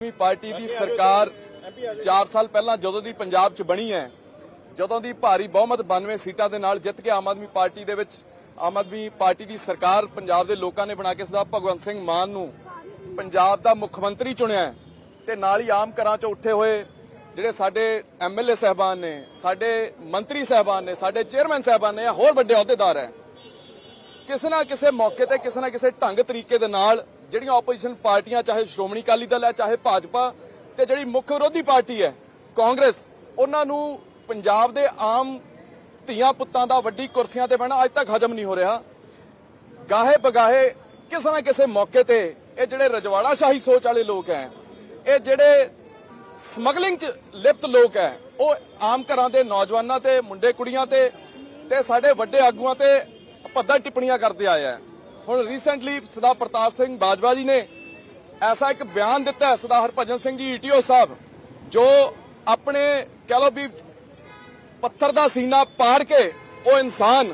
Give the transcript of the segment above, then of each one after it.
ਆਦਮੀ party ਦੀ ਸਰਕਾਰ 4 ਸਾਲ ਪਹਿਲਾਂ ਜਦੋਂ ਦੀ ਪੰਜਾਬ 'ਚ ਬਣੀ ਹੈ ਜਦੋਂ ਦੀ ਭਾਰੀ ਬਹੁਮਤ 92 ਸੀਟਾਂ ਦੇ ਨਾਲ ਜਿੱਤ ਕੇ ਆਮ ਆਦਮੀ ਪਾਰਟੀ ਦੇ ਵਿੱਚ ਆਮ ਆਦਮੀ ਪਾਰਟੀ ਦੀ ਸਰਕਾਰ ਪੰਜਾਬ ਦੇ ਲੋਕਾਂ ਨੇ ਬਣਾ ਕੇ ਸਰਦਾਰ ਭਗਵੰਤ ਸਿੰਘ ਮਾਨ ਨੂੰ ਪੰਜਾਬ ਦਾ ਮੁੱਖ ਮੰਤਰੀ ਚੁਣਿਆ ਹੈ ਤੇ ਨਾਲ ਹੀ ਆਮ ਘਰਾਂ 'ਚੋਂ ਉੱਠੇ ਹੋਏ ਜਿਹੜੇ ਸਾਡੇ ਐਮਐਲਏ ਸਹਿਬਾਨ ਨੇ ਸਾਡੇ ਮੰਤਰੀ ਸਹਿਬਾਨ ਨੇ ਸਾਡੇ ਚੇਅਰਮੈਨ ਸਹਿਬਾਨ ਨੇ ਹੋਰ ਵੱਡੇ ਅਹੁਦੇਦਾਰ ਹੈ ਕਿਸੇ ਨਾ ਕਿਸੇ ਮੌਕੇ ਤੇ ਕਿਸੇ ਨਾ ਕਿਸੇ ਢੰਗ ਤਰੀਕੇ ਦੇ ਨਾਲ ਜਿਹੜੀਆਂ ਆਪੋਜੀਸ਼ਨ ਪਾਰਟੀਆਂ, ਚਾਹੇ ਸ਼੍ਰੋਮਣੀ ਅਕਾਲੀ ਦਲ ਹੈ, ਚਾਹੇ ਭਾਜਪਾ ਤੇ ਜਿਹੜੀ ਮੁੱਖ ਵਿਰੋਧੀ ਪਾਰਟੀ ਹੈ, ਕਾਂਗਰਸ, ਉਹਨਾਂ ਨੂੰ ਪੰਜਾਬ ਦੇ ਆਮ ਧੀਆਂ ਪੁੱਤਾਂ ਦਾ, ਵੱਡੀ ਕੁਰਸੀਆਂ ਤੇ ਬਹਿਣਾ ਅੱਜ ਤੱਕ ਹਜਮ ਨਹੀਂ ਹੋ ਰਿਹਾ। ਗਾਹੇ ਬਗਾਹੇ ਕਿਸੇ ਨਾ ਕਿਸੇ ਮੌਕੇ ਤੇ ਇਹ ਜਿਹੜੇ ਰਜਵਾੜਾ ਸ਼ਾਹੀ ਸੋਚ ਵਾਲੇ ਲੋਕ ਹੈ, ਇਹ ਜਿਹੜੇ ਸਮਗਲਿੰਗ ਚ ਲਿਪਤ ਲੋਕ ਹੈ, ਉਹ ਆਮ ਘਰਾਂ ਦੇ ਨੌਜਵਾਨਾਂ ਤੇ, ਮੁੰਡੇ ਕੁੜੀਆਂ ਤੇ ਤੇ ਸਾਡੇ ਵੱਡੇ ਆਗੂਆਂ ਤੇ ਭੱਦਾ ਟਿੱਪਣੀਆਂ ਕਰਦੇ ਆਏ ਹੈ। ਹੁਣ ਰੀਸੈਂਟਲੀ ਸਰਦਾਰ ਪ੍ਰਤਾਪ ਸਿੰਘ ਬਾਜਵਾ ਜੀ ਨੇ ਐਸਾ ਇੱਕ ਬਿਆਨ ਦਿੱਤਾ ਹੈ ਸਰਦਾਰ ਹਰਭਜਨ ਸਿੰਘ ਜੀ ਈਟੀਓ ਸਾਹਿਬ ਜੋ ਆਪਣੇ ਕਹ ਲਓ ਵੀ ਪੱਥਰ ਦਾ ਸੀਨਾ ਪਾੜ ਕੇ ਉਹ ਇਨਸਾਨ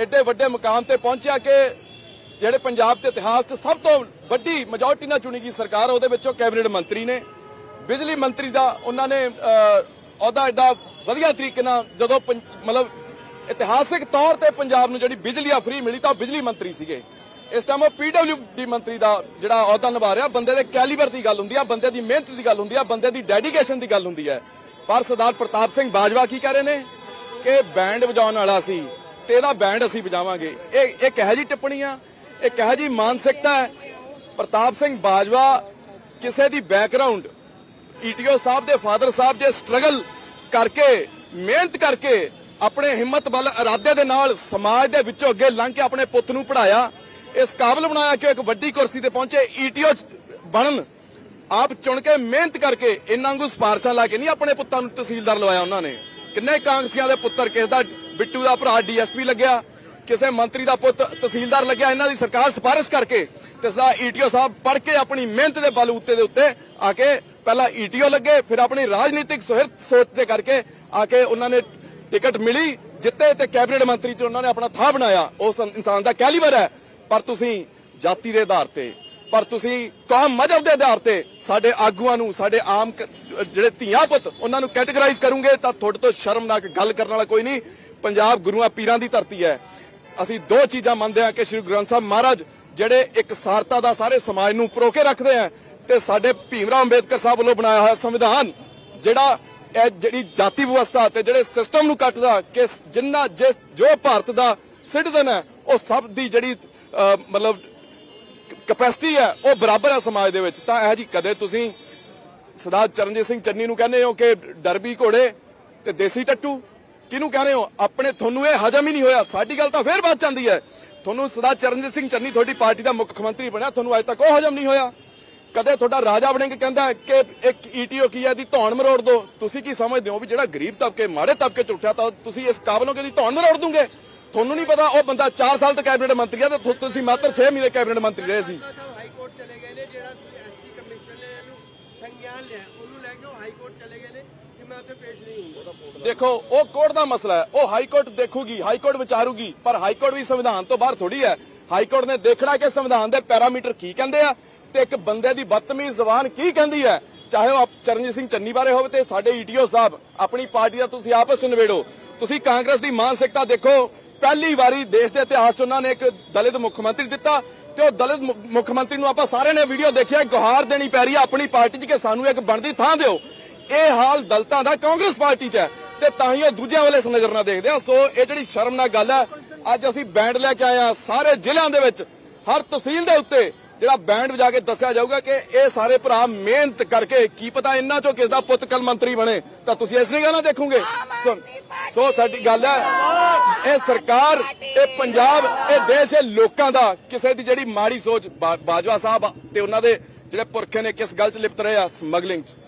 ਐਡੇ ਵੱਡੇ ਮੁਕਾਮ ਤੇ ਪਹੁੰਚਿਆ ਕਿ ਜਿਹੜੇ ਪੰਜਾਬ ਦੇ ਇਤਿਹਾਸ 'ਚ ਸਭ ਤੋਂ ਵੱਡੀ ਮੈਜੋਰਟੀ ਨਾਲ ਚੁਣੀ ਗਈ ਸਰਕਾਰ ਉਹਦੇ ਵਿੱਚੋਂ ਕੈਬਨਿਟ ਮੰਤਰੀ ਨੇ। ਬਿਜਲੀ ਮੰਤਰੀ ਦਾ ਉਹਨਾਂ ਨੇ ਅਹ, ਅਹੁਦਾ ਐਡਾ ਵਧੀਆ ਤਰੀਕੇ ਨਾਲ ਜਦੋਂ ਮਤਲਬ ਇਤਿਹਾਸਿਕ ਤੌਰ ਤੇ ਪੰਜਾਬ ਨੂੰ ਜਿਹੜੀ ਬਿਜਲੀ ਆ ਫ੍ਰੀ ਮਿਲੀ ਤਾਂ ਉਹ ਬਿਜਲੀ ਮੰਤਰੀ ਸੀਗੇ। ਇਸ ਟਾਈਮ ਉਹ ਪੀਡਬਲਯੂਡੀ ਮੰਤਰੀ ਦਾ ਜਿਹੜਾ ਅਹੁਦਾ ਨਿਭਾ ਰਿਹਾ, ਬੰਦੇ ਦੇ ਕੈਲੀਬਰ ਦੀ ਗੱਲ ਹੁੰਦੀ ਆ, ਬੰਦੇ ਦੀ ਮਿਹਨਤ ਦੀ ਗੱਲ ਹੁੰਦੀ ਆ, ਬੰਦੇ ਦੀ ਡੈਡੀਕੇਸ਼ਨ ਦੀ ਗੱਲ ਹੁੰਦੀ ਹੈ ਪਰ ਸਰਦਾਰ ਪ੍ਰਤਾਪ ਸਿੰਘ ਬਾਜਵਾ ਕੀ ਕਹਿ ਰਹੇ ਨੇ? ਕਿ ਬੈਂਡ ਵਜਾਉਣ ਵਾਲਾ ਸੀ, ਤੇ ਇਹਦਾ ਬੈਂਡ ਅਸੀਂ ਵਜਾਵਾਂਗੇ। ਇਹ ਇਹ ਕਿਹੋ ਜੀ ਟਿੱਪਣੀ ਆ? ਇਹ ਕਿਹੋ ਜੀ ਮਾਨਸਿਕਤਾ ਹੈ? ਪ੍ਰਤਾਪ ਸਿੰਘ ਬਾਜਵਾ ਕਿਸੇ ਦੀ ਬੈਕਗ੍ਰਾਉਂਡ ਈਟੀਓ ਸਾਹਿਬ ਦੇ ਫਾਦਰ ਸਾਹਿਬ ਜੇ ਸਟਰਗਲ ਕਰਕੇ, ਮਿਹਨਤ ਕਰਕੇ ਆਪਣੇ ਹਿੰਮਤ ਬਲ ਇਰਾਦੇ ਦੇ ਨਾਲ ਸਮਾਜ ਦੇ ਵਿੱਚੋਂ ਅੱਗੇ ਲੰਘ ਕੇ ਆਪਣੇ ਪੁੱਤ ਨੂੰ ਪੜਾਇਆ ਇਸ ਕਾਬਲ ਬਣਾਇਆ ਕਿ ਇੱਕ ਵੱਡੀ ਕੁਰਸੀ ਤੇ ਪਹੁੰਚੇ ਈਟੀਓ ਬਣਨ। ਆਪ ਚੁਣ ਕੇ ਮਿਹਨਤ ਕਰਕੇ ਇਹਨਾਂ ਵਾਂਗੂ ਸਿਫਾਰਸ਼ਾਂ ਲਾ ਕੇ ਨਹੀਂ, ਆਪਣੇ ਪੁੱਤਾਂ ਨੂੰ ਤਹਿਸੀਲਦਾਰ ਲਵਾਇਆ ਉਹਨਾਂ ਨੇ। ਕਿੰਨੇ ਕਾਂਗਰਸੀਆਂ ਦੇ ਪੁੱਤਰ, ਕਿਸ ਦਾ ਬਿੱਟੂ ਦਾ ਭਰਾ ਡੀਐਸਪੀ ਲੱਗਿਆ, ਕਿਸੇ ਮੰਤਰੀ ਦਾ ਪੁੱਤ ਤਹਿਸੀਲਦਾਰ ਲੱਗਿਆ, ਇਹਨਾਂ ਦੀ ਸਰਕਾਰ ਸਿਫਾਰਿਸ਼ ਕਰਕੇ ਤੇ ਸਦਾ ਈਟੀਓ ਸਾਹਿਬ ਪੜ ਕੇ ਆਪਣੀ ਮਿਹਨਤ ਦੇ ਬਲ ਉੱਤੇ ਦੇ ਉੱਤੇ ਆ ਕੇ ਪਹਿਲਾਂ ਈਟੀਓ ਲੱਗੇ, ਫਿਰ ਆਪਣੀ ਰਾਜਨੀਤਿਕ ਸੁਹਿਰਦ ਸੋਚ ਦੇ ਕਰਕੇ ਆ ਕੇ ਉਹਨਾਂ ਨੇ ਟਿਕਟ ਮਿਲੀ, ਜਿੱਤੇ ਤੇ ਕੈਬਨਿਟ ਮੰਤਰੀ ਚ ਉਹਨਾਂ ਨੇ ਆਪਣਾ ਥਾਂ ਬਣਾਇਆ। ਉਸ ਇਨਸਾਨ ਦਾ ਕੈਲੀਵਰ ਹੈ। ਪਰ ਤੁਸੀਂ ਜਾਤੀ ਦੇ ਆਧਾਰ ਤੇ, ਪਰ ਤੁਸੀਂ ਕੌਮ ਮਜਹਬ ਦੇ ਆਧਾਰ ਤੇ ਸਾਡੇ ਆਗੂਆਂ ਨੂੰ, ਸਾਡੇ ਆਮ ਜਿਹੜੇ ਧੀਆਂ ਪੁੱਤ, ਉਹਨਾਂ ਨੂੰ ਕੈਟੇਗਰਾਈਜ਼ ਕਰੋਗੇ ਤਾਂ ਤੁਹਾਡੇ ਤੋਂ ਸ਼ਰਮਨਾਕ ਗੱਲ ਕਰਨ ਵਾਲਾ ਕੋਈ ਨਹੀਂ। ਪੰਜਾਬ ਗੁਰੂਆਂ ਪੀਰਾਂ ਦੀ ਧਰਤੀ ਹੈ। ਅਸੀਂ ਦੋ ਚੀਜ਼ਾਂ ਮੰਨਦੇ ਹਾਂ ਕਿ ਸ੍ਰੀ ਗੁਰੂ ਗ੍ਰੰਥ ਸਾਹਿਬ ਮਹਾਰਾਜ ਜਿਹੜੇ ਇੱਕ ਸਾਰਤਾ ਦਾ ਸਾਰੇ ਸਮਾਜ ਨੂੰ ਪਰੋਕੇ ਰੱਖਦੇ ਆ ਤੇ ਸਾਡੇ ਭੀਮਰਾਓ ਅੰਬੇਦਕਰ ਸਾਹਿਬ ਵੱਲੋਂ ਬਣਾਇਆ ਹੋਇਆ ਸੰਵਿਧਾਨ ਜਿਹੜਾ ਇਹ ਜਿਹੜੀ ਜਾਤੀ ਵਿਵਸਥਾ ਤੇ ਜਿਹੜੇ ਸਿਸਟਮ ਨੂੰ ਕੱਟਦਾ ਕਿ ਜਿੰਨਾ, ਜਿਸ ਜੋ ਭਾਰਤ ਦਾ ਸਿਟੀਜ਼ਨ ਹੈ, ਉਹ ਸਭ ਦੀ ਜਿਹੜੀ ਮਤਲਬ ਕਪੈਸਿਟੀ ਹੈ, ਉਹ ਬਰਾਬਰ ਹੈ ਸਮਾਜ ਦੇ ਵਿੱਚ। ਤਾਂ ਇਹ ਜੀ ਕਦੇ ਤੁਸੀਂ ਸਰਦਾਰ ਚਰਨਜੀਤ ਸਿੰਘ ਚੰਨੀ ਨੂੰ ਕਹਿੰਦੇ ਹੋ ਕਿ ਡਰਬੀ ਘੋੜੇ ਤੇ ਦੇਸੀ ਟੱਟੂ? ਕਿਹਨੂੰ ਕਹਿ ਰਹੇ ਹੋ? ਆਪਣੇ ਤੁਹਾਨੂੰ ਇਹ ਹਜਮ ਹੀ ਨਹੀਂ ਹੋਇਆ। ਸਾਡੀ ਗੱਲ ਤਾਂ ਫੇਰ ਬਾਤ ਜਾਂਦੀ ਹੈ। ਤੁਹਾਨੂੰ ਸਰਦਾਰ ਚਰਨਜੀਤ ਸਿੰਘ ਚੰਨੀ ਤੁਹਾਡੀ ਪਾਰਟੀ ਦਾ ਮੁੱਖ ਮੰਤਰੀ ਬਣਿਆ। ਤੁਹਾਨੂੰ ਅਜੇ ਤੱਕ ਉਹ ਹਜਮ ਨਹੀਂ ਹੋਇਆ। ਕਦੇ ਤੁਹਾਡਾ ਰਾਜਾ ਵੜਿੰਗ ਕਹਿੰਦਾ ਕਿ ਇੱਕ ਈਟੀਓ ਕੀ ਹੈ? ਦੀ ਧੌਣ ਮਰੋੜ ਦੋ ਤੁਸੀਂ ਕੀ ਸਮਝਦੇ ਹੋ ਵੀ ਜਿਹੜਾ ਗਰੀਬ ਤਬਕੇ, ਮਾੜੇ ਤਬਕੇ ਚ ਉੱਠਿਆ ਤਾਂ ਤੁਸੀਂ ਇਸ ਕਾਬਲ ਹੋ ਕਿ ਦੀ ਧੌਣ ਮਰੋੜ ਦੂਗੇ? ਤੁਹਾਨੂੰ ਨਹੀਂ ਪਤਾ ਉਹ ਬੰਦਾ 4 ਸਾਲ ਤੱਕ ਕੈਬਨਿਟ ਮੰਤਰੀ ਆ ਤੇ ਤੁ- ਤੁਸੀਂ ਮਾਤਰ 6 ਮਹੀਨੇ ਕੈਬਨਿਟ ਮੰਤਰੀ ਰਹੇ ਸੀ। ਸਾਹਿਬ ਹਾਈ ਕੋਰਟ ਚਲੇ ਗਏ ਨੇ ਜਿਹੜਾ ਐਸਟੀ ਕਮਿਸ਼ਨ ਨੇ ਇਹਨੂੰ ਸੰਗਿਆਨ ਲਿਆ ਉਹਨੂੰ ਲੈ ਕੇ ਉਹ ਹਾਈ ਕੋਰਟ ਚਲੇ ਗਏ ਨੇ ਕਿ ਮੈਂ ਉੱਥੇ ਪੇਸ਼ ਨਹੀਂ ਹੋਊਂਗਾ ਦੇਖੋ ਉਹ ਕੋਰਟ ਦਾ ਮਸਲਾ ਹੈ ਉਹ ਹਾਈ ਕੋਰਟ ਦੇਖੂਗੀ ਹਾਈ ਕੋਰਟ ਵਿਚਾਰੂਗੀ ਪਰ ਹਾਈ ਕੋਰਟ ਵੀ ਸੰਵਿਧਾਨ ਤੋਂ ਬਾਹਰ ਥੋੜੀ ਹੈ। ਹਾਈ ਕੋਰਟ ਨੇ ਦੇਖਣਾ ਕਿ ਸੰਵਿਧਾਨ ਦੇ ਪੈਰਾਮੀਟਰ ਕੀ ਕਹਿੰਦੇ ਆ ਤੇ ਇੱਕ ਬੰਦੇ ਦੀ ਬਦਤਮੀਜ਼ ਜ਼ਬਾਨ ਕੀ ਕਹਿੰਦੀ ਹੈ। ਚਾਹੇ ਉਹ ਚਰਨਜੀਤ ਸਿੰਘ ਚੰਨੀ ਬਾਰੇ ਹੋਵੇ ਤੇ ਸਾਡੇ ਈਟੀਓ ਸਾਹਿਬ ਆਪਣੀ ਪਾਰਟੀ ਦਾ ਤੁਸੀਂ ਆਪਸ ਚ ਨਿਬੇੜੋ। ਤੁਸੀਂ ਕਾਂਗਰਸ ਦੀ ਮਾਨਸਿਕਤਾ ਦੇਖੋ ਪਹਿਲੀ ਵਾਰੀ ਦੇਸ਼ ਦੇ ਇਤਿਹਾਸ 'ਚ ਉਹਨਾਂ ਨੇ ਇੱਕ ਦਲਿਤ ਮੁੱਖ ਮੰਤਰੀ ਦਿੱਤਾ ਤੇ ਉਹ ਦਲਿਤ ਮੁੱਖ ਮੰਤਰੀ ਨੂੰ ਆਪਾਂ ਸਾਰਿਆਂ ਨੇ ਵੀਡੀਓ ਦੇਖਿਆ, ਗੁਹਾਰ ਦੇਣੀ ਪੈ ਰਹੀ ਹੈ ਆਪਣੀ ਪਾਰਟੀ 'ਚ ਕਿ ਸਾਨੂੰ ਇੱਕ ਬਣਦੀ ਥਾਂ ਦਿਓ। ਇਹ ਹਾਲ ਦਲਤਾਂ ਦਾ, ਕਾਂਗਰਸ ਪਾਰਟੀ 'ਚ ਹੈ ਤੇ ਤਾਂ ਹੀ ਉਹ ਦੂਜਿਆਂ ਵਾਲੇ ਇਸ ਨਜ਼ਰ ਨਾਲ ਦੇਖਦੇ ਆ। ਸੋ ਇਹ ਜਿਹੜੀ ਸ਼ਰਮਨਾਕ ਗੱਲ ਹੈ, ਅੱਜ ਅਸੀਂ ਬੈਂਡ ਲੈ ਕੇ ਆਏ ਆ ਸਾਰੇ ਜ਼ਿਲ੍ਹਿਆਂ ਦੇ ਵਿੱਚ, ਹਰ ਤਹਿਸੀਲ ਦੇ ਉੱਤੇ ਜਿਹੜਾ ਬੈਂਡ ਵਜਾ ਕੇ ਦੱਸਿਆ ਜਾਊਗਾ ਕਿ ਇਹ ਸਾਰੇ ਭਰਾ ਮਿਹਨਤ ਕਰਕੇ, ਕੀ ਪਤਾ ਇਹਨਾਂ ਚੋਂ ਕਿਸ ਦਾ ਪੁੱਤ ਕੱਲ ਮੰਤਰੀ ਬਣੇ, ਤਾਂ ਤੁਸੀਂ ਇਸ ਨਹੀਂ ਨਾ ਦੇਖੋਗੇ। ਸੋ- ਸਾਡੀ ਗੱਲ ਹੈ, ਇਹ ਸਰਕਾਰ, ਇਹ ਪੰਜਾਬ, ਇਹ ਦੇਸ਼, ਇਹ ਲੋਕਾਂ ਦਾ, ਕਿਸੇ ਦੀ ਜਿਹੜੀ ਮਾੜੀ ਸੋਚ ਬਾਜਵਾ ਸਾਹਿਬ ਤੇ ਉਹਨਾਂ ਦੇ ਜਿਹੜੇ ਪੁਰਖੇ ਨੇ ਕਿਸ ਗੱਲ 'ਚ ਲਿਪਤ ਰਹੇ ਆ, ਸਮਗਲਿੰਗ 'ਚ।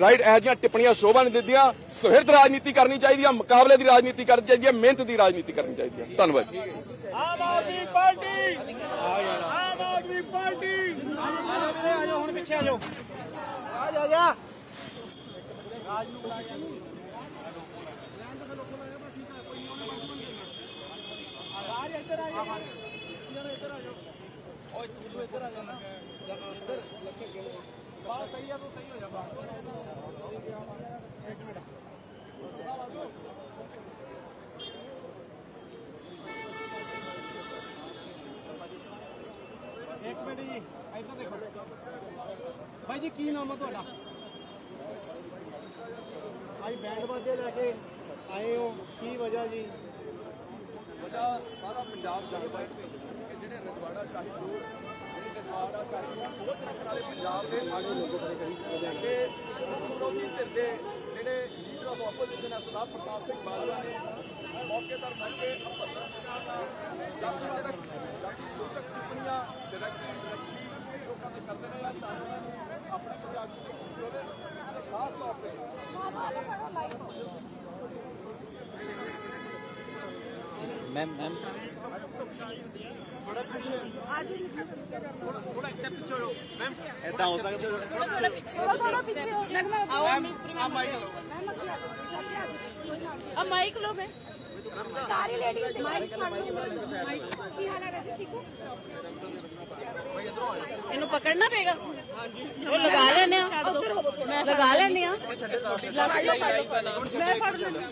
ਰਾਈਟ ਇਹ ਜਿਹੀਆਂ ਟਿੱਪਣੀਆਂ ਸ਼ੋਭਾ ਨਹੀਂ ਦਿੰਦੀਆਂ। ਸੁਹਿਰਦ ਰਾਜਨੀਤੀ ਕਰਨੀ ਚਾਹੀਦੀ ਹੈ ਮੁਕਾਬਲੇ ਦੀ ਰਾਜਨੀਤੀ ਕਰਨੀ ਚਾਹੀਦੀ ਹੈ ਮਿਹਨਤ ਦੀ ਰਾਜਨੀਤੀ ਕਰਨੀ ਚਾਹੀਦੀ ਹੈ ਧੰਨਵਾਦ ਜੀ। Aam Aadmi Party Aam Aadmi Party. ਆ ਜਾਓ ਹੁਣ ਪਿੱਛੇ ਆ ਜਾਓ ਆ ਜਾ ਜਾ ਬਾਤ ਸਹੀ ਆ ਤੂੰ ਸਹੀ ਹੋ ਜਾ ਬਾਤ ਜੀ। ਇੱਧਰ ਦੇਖੋ। ਭਾਈ ਜੀ ਕੀ ਨਾਮ ਆ ਤੁਹਾਡਾ? ਆਈ ਬੈਂਡ ਬਾਜੇ ਲੈ ਕੇ ਆਏ ਹੋ। ਕੀ ਵਜ੍ਹਾ ਜੀ? ਵਜ੍ਹਾ ਸਾਰਾ ਪੰਜਾਬ ਜਾਣਦਾ ਹੈ ਕਿ ਜਿਹੜੇ ਰਜਵਾੜਾ ਸ਼ਾਹੀ ਦੂਰ ਜਿਹੜੇ ਰਜਵਾੜਾ ਸ਼ਾਹੀ ਦੀ ਸੋਚ ਰੱਖਣ ਵਾਲੇ ਪੰਜਾਬ ਦੇ ਆਗੂ ਲੋਕ ਬੜੇ ਕਰੀ ਕਿ ਵਿਰੋਧੀ ਧਿਰ ਦੇ ਜਿਹੜੇ ਲੀਡਰ ਆਫ ਆਪੋਜੀਸ਼ਨ ਹੈ ਸਰਦਾਰ ਪ੍ਰਤਾਪ ਸਿੰਘ ਬਾਜਵਾ ਨੇ ਮੌਕੇਦਾਰ ਬਣ ਕੇ ਜਾਤੀ ਜਿਹੜਾ ਜਾਤੀ ਸੂਚਕ ਟਿੱਪਣੀਆਂ ਕਿ ਵਿਅਕਤੀ ਲੋਕਾਂ ਦੇ ਕਰਦੇ ਨੇ ਜਾਂ ਆਪਣੇ ਪੰਜਾਬ ਦੇ ਖਾਸ ਤੌਰ ਤੇ ਮੈਮ ਮੈਮ ਇਦਾਂ ਹੋ ਸਕਦਾ। अब माइक लो मैं सारी लेडीज माइक की हाल है जी ठीक हो ਇਹਨੂੰ ਪਕੜਨਾ ਪਏਗਾ ਉਹ ਲਗਾ ਲੈਨੇ ਆ ਲਗਾ ਲੈਨੇ ਆ ਮੈਂ ਫੜ ਲੈਂਦੀ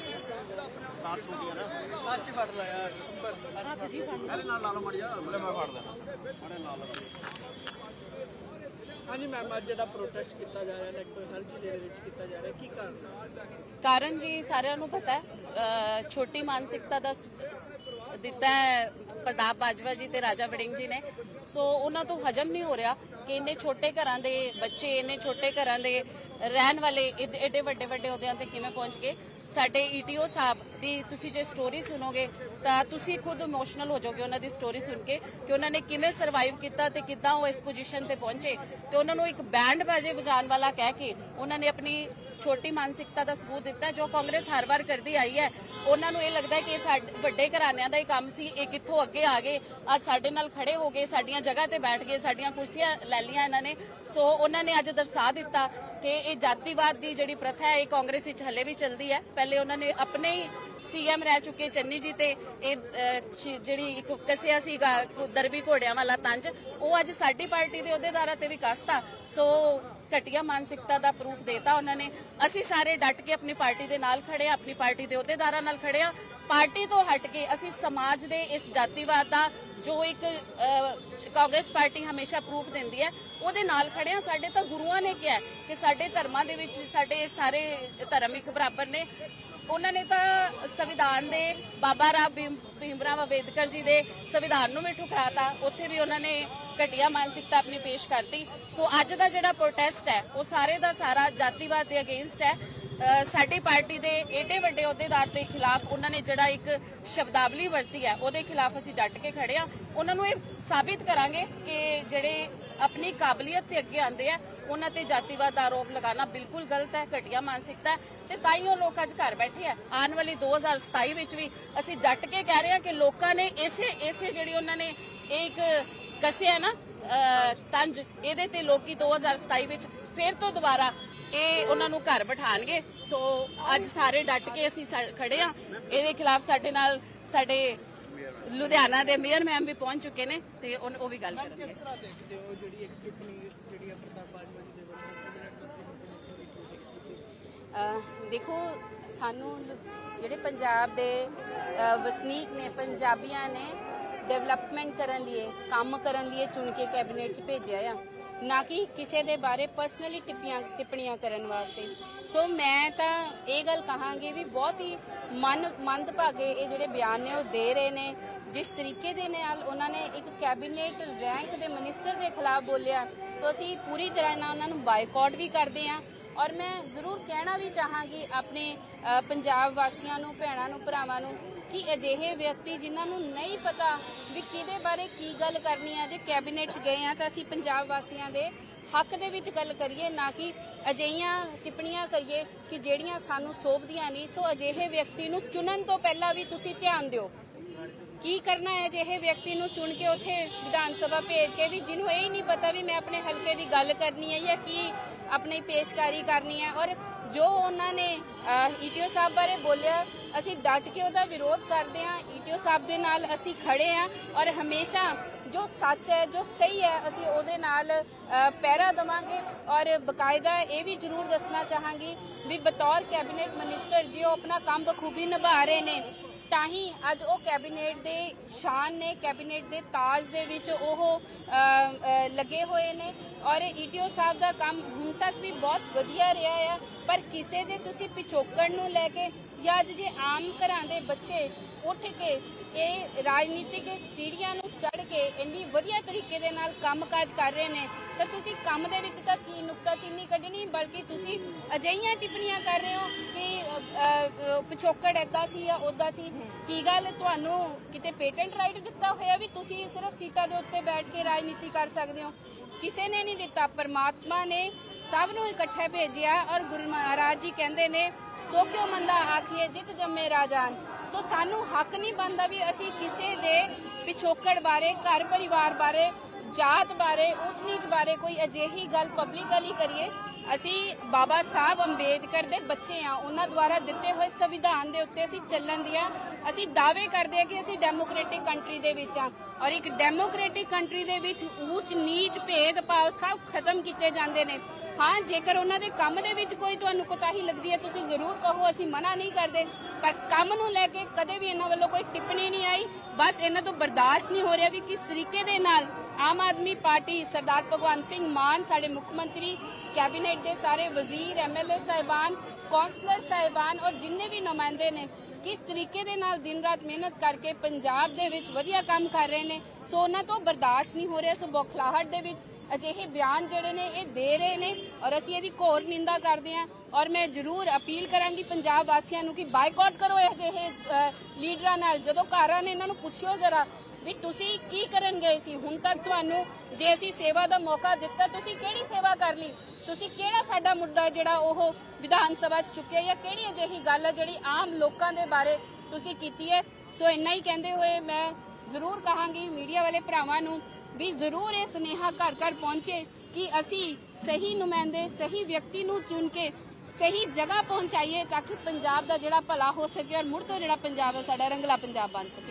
ਹਾਂਜੀ ਮੈਮ ਅੱਜ ਜਿਹੜਾ ਪ੍ਰੋਟੈਸਟ ਕੀਤਾ ਜਾ ਰਿਹਾ ਲਗਭਗ ਹਰ ਜ਼ਿਲ੍ਹੇ ਦੇ ਵਿੱਚ ਕੀਤਾ ਜਾ ਰਿਹਾ, ਕੀ ਕਾਰਨ ਕਾਰਨ ਜੀ ਸਾਰਿਆਂ ਨੂੰ ਪਤਾ ਹੈ, ਅਹ, ਛੋਟੀ ਮਾਨਸਿਕਤਾ ਦਾ ਸ- ਦਿੱਤਾ ਹੈ ਪ੍ਰਤਾਪ ਬਾਜਵਾ ਜੀ ਤੇ ਰਾਜਾ ਵੜਿੰਗ ਜੀ ਨੇ। ਸੋ ਉਹਨਾਂ ਤੋਂ ਹਜਮ ਨਹੀਂ ਹੋ ਰਿਹਾ ਕਿ ਇੰਨੇ ਛੋਟੇ ਘਰਾਂ ਦੇ ਬੱਚੇ, ਇੰਨੇ ਛੋਟੇ ਘਰਾਂ ਦੇ ਰਹਿਣ ਵਾਲੇ ਏਡੇ ਏਡੇ ਵੱਡੇ ਵੱਡੇ ਅਹੁਦਿਆਂ ਤੇ ਕਿਵੇਂ ਪਹੁੰਚ ਗਏ। ਸਾਡੇ ਈਟੀਓ ਸਾਹਿਬ ਦੀ ਤੁਸੀਂ ਜੇ ਸਟੋਰੀ ਸੁਣੋਗੇ ਤਾਂ ਤੁਸੀਂ ਖੁਦ ਇਮੋਸ਼ਨਲ ਹੋ ਜਾਓਗੇ ਉਹਨਾਂ ਦੀ ਸਟੋਰੀ ਸੁਣ ਕੇ ਕਿ ਉਹਨਾਂ ਨੇ ਕਿਵੇਂ ਸਰਵਾਈਵ ਕੀਤਾ ਤੇ ਕਿੱਦਾਂ ਉਹ ਇਸ ਪੋਜੀਸ਼ਨ ਤੇ ਪਹੁੰਚੇ। ਤੇ ਉਹਨਾਂ ਨੂੰ ਇੱਕ ਬੈਂਡ ਬਾਜੇ ਵਜਾਉਣ ਵਾਲਾ ਕਹਿ ਕੇ ਉਹਨਾਂ ਨੇ ਆਪਣੀ ਛੋਟੀ ਮਾਨਸਿਕਤਾ ਦਾ ਸਬੂਤ ਦਿੱਤਾ, ਜੋ ਕਾਂਗਰਸ ਹਰ ਵਾਰ ਕਰਦੀ ਆਈ ਹੈ। ਉਹਨਾਂ ਨੂੰ ਇਹ ਲੱਗਦਾ ਕਿ ਇਹ ਸਾਡੇ, ਵੱਡੇ ਘਰਾਣਿਆਂ ਦਾ ਇਹ ਕੰਮ ਸੀ, ਇਹ ਕਿੱਥੋਂ ਅੱਗੇ ਆ ਗਏ, ਅੱਜ ਸਾਡੇ ਨਾਲ ਖੜੇ ਹੋ ਗਏ, ਸਾਡੀਆਂ ਜਗ੍ਹਾ ਤੇ ਬੈਠ ਗਏ, ਸਾਡੀਆਂ ਕੁਰਸੀਆਂ ਲੈ ਲਈਆਂ ਇਹਨਾਂ ਨੇ। ਸੋ ਉਹਨਾਂ ਨੇ ਅੱਜ ਦਰਸਾ ਦਿੱਤਾ ਕਿ ਇਹ ਜਾਤੀਵਾਦ ਦੀ ਜਿਹੜੀ ਪ੍ਰਥਾ ਹੈ, ਇਹ ਕਾਂਗਰਸ ਵਿੱਚ ਹੱਲੇ ਵੀ ਚੱਲਦੀ ਹੈ। ਪਹਿਲੇ ਉਹਨਾਂ ਨੇ ਆਪਣੇ ਹੀ ਸੀਐਮ ਰਹਿ ਚੁੱਕੇ ਚੰਨੀ ਜੀ ਤੇ ਇਹ ਜਿਹੜੀ ਇੱਕ ਕਸਿਆ ਸੀਗਾ ਦਰਬੀ ਘੋੜਿਆਂ ਵਾਲਾ ਤੰਜ, ਉਹ ਅੱਜ ਸਾਡੀ ਪਾਰਟੀ ਦੇ ਅਹੁਦੇਦਾਰਾਂ ਤੇ ਵੀ ਕੱਸਤਾ। ਸੋ ਘਟੀਆ ਮਾਨਸਿਕਤਾ ਦਾ ਪ੍ਰੂਫ ਦੇਤਾ ਉਹਨਾਂ ਨੇ। ਅਸੀਂ ਸਾਰੇ ਡਟ ਕੇ ਆਪਣੀ ਪਾਰਟੀ ਦੇ ਨਾਲ ਖੜੇ ਆ ਆਪਣੀ ਪਾਰਟੀ ਦੇ ਅਹੁਦੇਦਾਰਾਂ ਨਾਲ ਖੜੇ ਆ ਪਾਰਟੀ ਤੋਂ ਹਟ ਕੇ ਅਸੀਂ ਸਮਾਜ ਦੇ ਇਸ ਜਾਤੀਵਾਦ ਦਾ ਜੋ ਇੱਕ ਕਾਂਗਰਸ ਪਾਰਟੀ ਹਮੇਸ਼ਾ ਪ੍ਰੂਫ ਦਿੰਦੀ ਹੈ, ਉਹਦੇ ਨਾਲ ਖੜੇ ਆ ਸਾਡੇ ਤਾਂ ਗੁਰੂਆਂ ਨੇ ਕਿਹਾ ਕਿ ਸਾਡੇ ਧਰਮਾਂ ਦੇ ਵਿੱਚ ਸਾਡੇ ਸਾਰੇ ਧਰਮ ਇੱਕ ਬਰਾਬਰ ਨੇ। ਉਹਨਾਂ ਨੇ ਤਾਂ ਸੰਵਿਧਾਨ ਦੇ ਬਾਬਾ ਰਾਮ ਭੀਮਰਾਵ ਅੰਬੇਦਕਰ ਜੀ ਦੇ ਸੰਵਿਧਾਨ ਨੂੰ ਵੀ ਠੁਕਰਾਤਾ। ਉੱਥੇ ਵੀ ਉਹਨਾਂ ਨੇ ਘਟੀਆ ਮਾਨਸਿਕਤਾ ਆਪਣੀ ਪੇਸ਼ ਕਰਤੀ। ਸੋ ਅੱਜ ਦਾ ਜਿਹੜਾ ਪ੍ਰੋਟੈਸਟ ਹੈ, ਉਹ ਸਾਰੇ ਦਾ ਸਾਰਾ ਜਾਤੀਵਾਦ ਦੇ ਅਗੇਂਸਟ ਹੈ। ਸਾਡੀ ਪਾਰਟੀ ਦੇ ਏਡੇ ਵੱਡੇ ਅਹੁਦੇਦਾਰ ਦੇ ਖਿਲਾਫ ਉਹਨਾਂ ਨੇ ਜਿਹੜਾ ਇੱਕ ਸ਼ਬਦਾਵਲੀ ਵਰਤੀ ਹੈ, ਉਹਦੇ ਖਿਲਾਫ ਅਸੀਂ ਡਟ ਕੇ ਖੜੇ ਆ ਉਹਨਾਂ ਨੂੰ ਇਹ ਸਾਬਿਤ ਕਰਾਂਗੇ ਕਿ ਜਿਹੜੇ ਆਪਣੀ ਕਾਬਲੀਅਤ ਤੇ ਅੱਗੇ ਆਉਂਦੇ ਆ, ਉਹਨਾਂ ਤੇ ਜਾਤੀਵਾਦ ਆਰੋਪ ਲਗਾਉਣਾ ਬਿਲਕੁਲ ਗਲਤ ਹੈ, ਘਟੀਆ ਮਾਨਸਿਕਤਾ ਤੇ ਤਾਂ ਹੀ ਉਹ ਲੋਕ ਅੱਜ ਘਰ ਬੈਠੇ ਆ। ਆਉਣ ਵਾਲੀ 2027 ਵਿੱਚ ਵੀ ਅਸੀਂ ਡਟ ਕੇ ਕਹਿ ਰਹੇ ਹਾਂ ਕਿ ਲੋਕਾਂ ਨੇ ਇਸੇ ਇਸੇ ਜਿਹੜੀ ਉਹਨਾਂ ਨੇ ਇੱਕ ਕਸਿਆ ਨਾ ਤੰਜ, ਇਹਦੇ ਤੇ ਲੋਕੀ 2027 ਵਿੱਚ ਫੇਰ ਤੋਂ ਦੁਬਾਰਾ ਇਹ ਉਹਨਾਂ ਨੂੰ ਘਰ ਬਿਠਾਣਗੇ ਸੋ ਅੱਜ ਸਾਰੇ ਡਟ ਕੇ ਅਸੀਂ ਖੜੇ ਆ ਇਹਦੇ ਖਿਲਾਫ ਸਾਡੇ ਨਾਲ ਸਾਡੇ ਲੁਧਿਆਣਾ ਦੇ ਮੇਅਰ ਮੈਮ ਵੀ ਪਹੁੰਚ ਚੁੱਕੇ ਨੇ ਤੇ ਉਹ ਉਹ ਵੀ ਗੱਲ ਕਰਨਗੇ ਕਿਸ ਤਰ੍ਹਾਂ ਦੇਖਦੇ ਹੋ ਜਿਹੜੀ ਇੱਕ ਟਿੱਪਣੀ ਜਿਹੜੀ ਆ ਪ੍ਰਤਾਪ ਬਾਜਵਾ ਜੀ ਦੇ ਵੱਲੋਂ ਕੈਬਨਿਟ ਮੰਤਰੀ ਨੂੰ ਅਹ ਦੇਖੋ ਸਾਨੂੰ ਜਿਹੜੇ ਪੰਜਾਬ ਦੇ ਵਸਨੀਕ ਨੇ ਪੰਜਾਬੀਆਂ ਨੇ ਡਿਵੈਲਪਮੈਂਟ ਕਰਨ ਲਈ ਕੰਮ ਕਰਨ ਲਈ ਚੁਣ ਕੇ ਕੈਬਨਿਟ 'ਚ ਭੇਜਿਆ ਆ। ਨਾ ਕਿ ਕਿਸੇ ਦੇ ਬਾਰੇ ਪਰਸਨਲੀ ਟਿੱਪੀਆਂ ਟਿੱਪਣੀਆਂ ਕਰਨ ਵਾਸਤੇ। ਸੋ ਮੈਂ ਤਾਂ ਇਹ ਗੱਲ ਕਹਾਂਗੀ ਵੀ ਬਹੁਤ ਹੀ ਮਨ ਮੰਦਭਾਗੇ ਇਹ ਜਿਹੜੇ ਬਿਆਨ ਨੇ ਉਹ ਦੇ ਰਹੇ ਨੇ। ਜਿਸ ਤਰੀਕੇ ਦੇ ਨਾਲ ਉਹਨਾਂ ਨੇ ਇੱਕ ਕੈਬਨਿਟ ਰੈਂਕ ਦੇ ਮਿਨਿਸਟਰ ਦੇ ਖਿਲਾਫ ਬੋਲਿਆ, ਤਾਂ ਅਸੀਂ ਪੂਰੀ ਤਰ੍ਹਾਂ ਨਾਲ ਉਹਨਾਂ ਨੂੰ ਬਾਈਕਾਟ ਵੀ ਕਰਦੇ ਹਾਂ। ਔਰ ਮੈਂ ਜ਼ਰੂਰ ਕਹਿਣਾ ਵੀ ਚਾਹਾਂਗੀ ਆਪਣੇ ਪੰਜਾਬ ਵਾਸੀਆਂ ਨੂੰ, ਭੈਣਾਂ ਨੂੰ, ਭਰਾਵਾਂ ਨੂੰ ਕਿ ਅਜਿਹੇ ਵਿਅਕਤੀ ਜਿਨ੍ਹਾਂ ਨੂੰ ਨਹੀਂ ਪਤਾ ਵੀ ਕਿਹਦੇ ਬਾਰੇ ਕੀ ਗੱਲ ਕਰਨੀ ਆ ਜੇ ਕੈਬਨਿਟ ਗਏ ਆ ਤਾਂ ਅਸੀਂ ਪੰਜਾਬ ਵਾਸੀਆਂ ਦੇ ਹੱਕ ਦੇ ਵਿੱਚ ਗੱਲ ਕਰੀਏ, ਨਾ ਕਿ ਅਜਿਹੀਆਂ ਟਿੱਪਣੀਆਂ ਕਰੀਏ ਕਿ ਜਿਹੜੀਆਂ ਸਾਨੂੰ ਸੋਭਦੀਆਂ ਨਹੀਂ। ਸੋ ਅਜਿਹੇ ਵਿਅਕਤੀ ਨੂੰ ਚੁਣਨ ਤੋਂ ਪਹਿਲਾਂ ਵੀ ਤੁਸੀਂ ਧਿਆਨ ਦਿਓ। ਕੀ ਕਰਨਾ ਹੈ ਜਿਹੇ ਵਿਅਕਤੀ ਨੂੰ ਚੁਣ ਕੇ ਉੱਥੇ ਵਿਧਾਨ ਸਭਾ ਭੇਜ ਕੇ ਵੀ ਜਿਹਨੂੰ ਇਹ ਹੀ ਨਹੀਂ ਪਤਾ ਵੀ ਮੈਂ ਆਪਣੇ ਹਲਕੇ ਦੀ ਗੱਲ ਕਰਨੀ ਹੈ ਜਾਂ ਕੀ ਆਪਣੀ ਪੇਸ਼ਕਾਰੀ ਕਰਨੀ ਹੈ। ਔਰ ਜੋ ਉਹਨਾਂ ਨੇ ਈਟੀਓ ਸਾਹਿਬ ਬਾਰੇ ਬੋਲਿਆ ਅਸੀਂ ਡਟ ਕੇ ਉਹਦਾ ਵਿਰੋਧ ਕਰਦੇ ਹਾਂ ਈਟੀਓ ਸਾਹਿਬ ਦੇ ਨਾਲ ਅਸੀਂ ਖੜੇ ਹਾਂ ਔਰ ਹਮੇਸ਼ਾ ਜੋ ਸੱਚ ਹੈ ਜੋ ਸਹੀ ਹੈ ਅਸੀਂ ਉਹਦੇ ਨਾਲ ਅ, ਪਹਿਰਾ ਦਵਾਂਗੇ ਔਰ ਬਕਾਇਦਾ ਇਹ ਵੀ ਜ਼ਰੂਰ ਦੱਸਣਾ ਚਾਹਾਂਗੀ ਵੀ ਬਤੌਰ ਕੈਬਨਿਟ ਮਿਨਿਸਟਰ ਜੀ ਉਹ ਆਪਣਾ ਕੰਮ ਬਖੂਬੀ ਨਿਭਾ ਰਹੇ ਨੇ। ਤਾਂ ਹੀ ਅੱਜ ਉਹ ਕੈਬਨਿਟ ਦੇ ਸ਼ਾਨ ਨੇ ਕੈਬਨਿਟ ਦੇ ਤਾਜ ਦੇ ਵਿੱਚ ਉਹ ਲੱਗੇ ਹੋਏ ਨੇ ਔਰ ਈਟੀਓ ਸਾਹਿਬ ਦਾ ਕੰਮ ਹੁਣ ਤੱਕ ਵੀ ਬਹੁਤ ਵਧੀਆ ਰਿਹਾ ਆ, ਪਰ ਕਿਸੇ ਦੇ ਤੁਸੀਂ ਪਿਛੋਕੜ ਨੂੰ ਲੈ ਕੇ ਜਾਂ ਅੱਜ ਜੇ ਆਮ ਘਰਾਂ ਦੇ ਬੱਚੇ ਉੱਠ ਕੇ ਇਹ ਰਾਜਨੀਤਿਕ ਸੀੜੀਆਂ ਚੜ ਕੇ ਇੰਨੀ ਵਧੀਆ ਤਰੀਕੇ ਦੇ ਨਾਲ ਕੰਮਕਾਜ ਕਰ ਰਹੇ ਨੇ, ਤਾਂ ਤੁਸੀਂ ਕੰਮ ਦੇ ਵਿੱਚ ਤਾਂ ਕੀ ਨੁਕਤਾਚੀਨੀ ਕੱਢਣੀ, ਬਲਕਿ ਤੁਸੀਂ ਅਜਿਹੀਆਂ ਟਿੱਪਣੀਆਂ ਕਰ ਰਹੇ ਹੋ ਕਿ ਪਿਛੋਕੜ ਏਦਾਂ ਸੀ ਜਾਂ ਉਦਾਂ ਸੀ? ਕੀ ਗੱਲ ਤੁਹਾਨੂੰ ਕਿਤੇ ਪੇਟੈਂਟ ਰਾਈਟ ਦਿੱਤਾ ਹੋਇਆ ਵੀ ਤੁਸੀਂ ਸਿਰਫ ਸੀਟਾਂ ਦੇ ਉੱਤੇ ਬੈਠ ਕੇ ਰਾਜਨੀਤੀ ਕਰ ਸਕਦੇ ਹੋ? ਕਿਸੇ ਨੇ ਨਹੀਂ ਦਿੱਤਾ, ਪਰਮਾਤਮਾ ਨੇ ਸਭ ਨੂੰ ਇਕੱਠੇ ਭੇਜਿਆ ਔਰ ਗੁਰੂ ਮਹਾਰਾਜ ਜੀ ਕਹਿੰਦੇ ਨੇ ਸੋ ਕਿਉ ਮੰਦਾ ਆਖੀਏ, ਜਿਤ ਜੰਮੇ ਰਾਜਾਨ। ਸੋ ਸਾਨੂੰ ਹੱਕ ਨਹੀਂ ਬਣਦਾ ਵੀ ਅਸੀਂ ਕਿਸੇ ਦੇ ਪਿਛੋਕੜ ਬਾਰੇ ਘਰ ਪਰਿਵਾਰ ਬਾਰੇ ਜਾਤ ਬਾਰੇ, ਉੱਚ ਨੀਚ ਬਾਰੇ ਕੋਈ ਅਜਿਹੀ ਗੱਲ ਪਬਲਿਕਲੀ ਕਰੀਏ, ਅਸੀਂ ਬਾਬਾ ਸਾਹਿਬ ਅੰਬੇਦਕਰ ਦੇ ਬੱਚੇ ਆ ਉਹਨਾਂ ਦੁਆਰਾ ਦਿੱਤੇ ਹੋਏ ਸੰਵਿਧਾਨ ਦੇ ਉੱਤੇ ਅਸੀਂ ਚੱਲਣ ਦੀਆਂ ਅਸੀਂ ਦਾਅਵੇ ਕਰਦੇ ਆ ਕਿ ਅਸੀਂ ਡੈਮੋਕ੍ਰੈਟਿਕ ਕੰਟਰੀ ਦੇ ਵਿੱਚ ਆ ਔਰ ਇੱਕ ਡੈਮੋਕ੍ਰੈਟਿਕ ਕੰਟਰੀ ਦੇ ਵਿੱਚ ਉੱਚ ਨੀਚ ਭੇਦਭਾਵ ਸਭ ਖਤਮ ਕੀਤੇ ਜਾਂਦੇ ਨੇ। ਹਾਂ, ਜੇਕਰ ਉਹਨਾਂ ਦੇ ਕੰਮ ਦੇ ਵਿੱਚ ਕੋਈ ਤੁਹਾਨੂੰ ਕੋਤਾਹੀ ਲੱਗਦੀ ਹੈ, ਤੁਸੀਂ ਜ਼ਰੂਰ ਕਹੋ, ਅਸੀਂ ਮਨਾ ਨਹੀਂ ਕਰਦੇ। ਪਰ ਕੰਮ ਨੂੰ ਲੈ ਕੇ ਕਦੇ ਵੀ ਇਹਨਾਂ ਵੱਲੋਂ ਕੋਈ ਟਿੱਪਣੀ ਨਹੀਂ ਆਈ। ਬਸ ਇਹਨਾਂ ਤੋਂ ਬਰਦਾਸ਼ਤ ਨਹੀਂ ਹੋ ਰਿਹਾ ਵੀ ਕਿਸ ਤਰੀਕੇ ਦੇ ਨਾਲ ਆਮ ਆਦਮੀ ਪਾਰਟੀ ਸਰਦਾਰ ਭਗਵੰਤ ਸਿੰਘ ਮਾਨ, ਸਾਡੇ ਮੁੱਖ ਮੰਤਰੀ ਕੈਬਨਿਟ ਦੇ ਸਾਰੇ ਵਜ਼ੀਰ ਐਮਐਲਏ ਸਾਹਿਬਾਨ, ਕੌਂਸਲਰ ਸਾਹਿਬਾਨ ਔਰ ਜਿੰਨੇ ਵੀ ਨੁਮਾਇੰਦੇ ਨੇ, ਕਿਸ ਤਰੀਕੇ ਦੇ ਨਾਲ ਦਿਨ ਰਾਤ ਮਿਹਨਤ ਕਰਕੇ ਪੰਜਾਬ ਦੇ ਵਿੱਚ ਵਧੀਆ ਕੰਮ ਕਰ ਰਹੇ ਨੇ, ਸੋ ਉਹਨਾਂ ਤੋਂ ਬਰਦਾਸ਼ਤ ਨਹੀਂ ਹੋ ਰਿਹਾ, ਸੋ ਬੌਖਲਾਹਟ ਦੇ ਵਿੱਚ ਅਜਿਹੇ ਬਿਆਨ ਜਿਹੜੇ ਨੇ, ਇਹ ਦੇ ਰਹੇ ਨੇ ਔਰ ਅਸੀਂ ਇਹਦੀ ਘੋਰ ਨਿੰਦਾ ਕਰਦੇ ਹਾਂ ਔਰ ਮੈਂ ਜ਼ਰੂਰ ਅਪੀਲ ਕਰਾਂਗੀ ਪੰਜਾਬ ਵਾਸੀਆਂ ਨੂੰ ਕਿ ਬਾਈਕਾਟ ਕਰੋ ਇਹ ਜਿਹੇ ਲੀਡਰਾਂ ਨਾਲ, ਜਦੋਂ ਘਰਾਂ ਨੇ ਇਹਨਾਂ ਨੂੰ ਪੁੱਛਿਓ ਜ਼ਰਾ ਵੀ ਤੁਸੀਂ ਕੀ ਕਰਨ ਗਏ ਸੀ? ਹੁਣ ਤੱਕ ਤੁਹਾਨੂੰ ਜੇ ਅਸੀਂ ਸੇਵਾ ਦਾ ਮੌਕਾ ਦਿੱਤਾ, ਤੁਸੀਂ ਕਿਹੜੀ ਸੇਵਾ ਕਰ ਲਈ? ਤੁਸੀਂ ਕਿਹੜਾ ਸਾਡਾ ਮੁੱਦਾ ਜਿਹੜਾ ਉਹ ਵਿਧਾਨ ਸਭਾ 'ਚ ਚੁੱਕਿਆ ਜਾਂ ਕਿਹੜੀ ਅਜਿਹੀ ਗੱਲ ਹੈ ਜਿਹੜੀ ਆਮ ਲੋਕਾਂ ਦੇ ਬਾਰੇ ਤੁਸੀਂ ਕੀਤੀ ਹੈ? ਸੋ ਇੰਨਾ ਹੀ ਕਹਿੰਦੇ ਹੋਏ ਮੈਂ ਜ਼ਰੂਰ ਕਹਾਂਗੀ ਮੀਡੀਆ ਵਾਲੇ ਭਰਾਵਾਂ ਨੂੰ ਵੀ ਜ਼ਰੂਰ ਇਹ ਸੁਨੇਹਾ ਘਰ ਘਰ ਪਹੁੰਚੇ ਕਿ ਅਸੀਂ ਸਹੀ ਨੁਮਾਇੰਦੇ, ਸਹੀ ਵਿਅਕਤੀ ਨੂੰ ਚੁਣ ਕੇ ਸਹੀ ਜਗ੍ਹਾ ਪਹੁੰਚਾਈਏ ਤਾਂ ਕਿ ਪੰਜਾਬ ਦਾ ਜਿਹੜਾ ਭਲਾ ਹੋ ਸਕੇ ਔਰ ਮੁੜ ਤੋਂ ਜਿਹੜਾ ਪੰਜਾਬ ਹੈ, ਸਾਡਾ ਰੰਗਲਾ ਪੰਜਾਬ ਬਣ ਸਕੇ।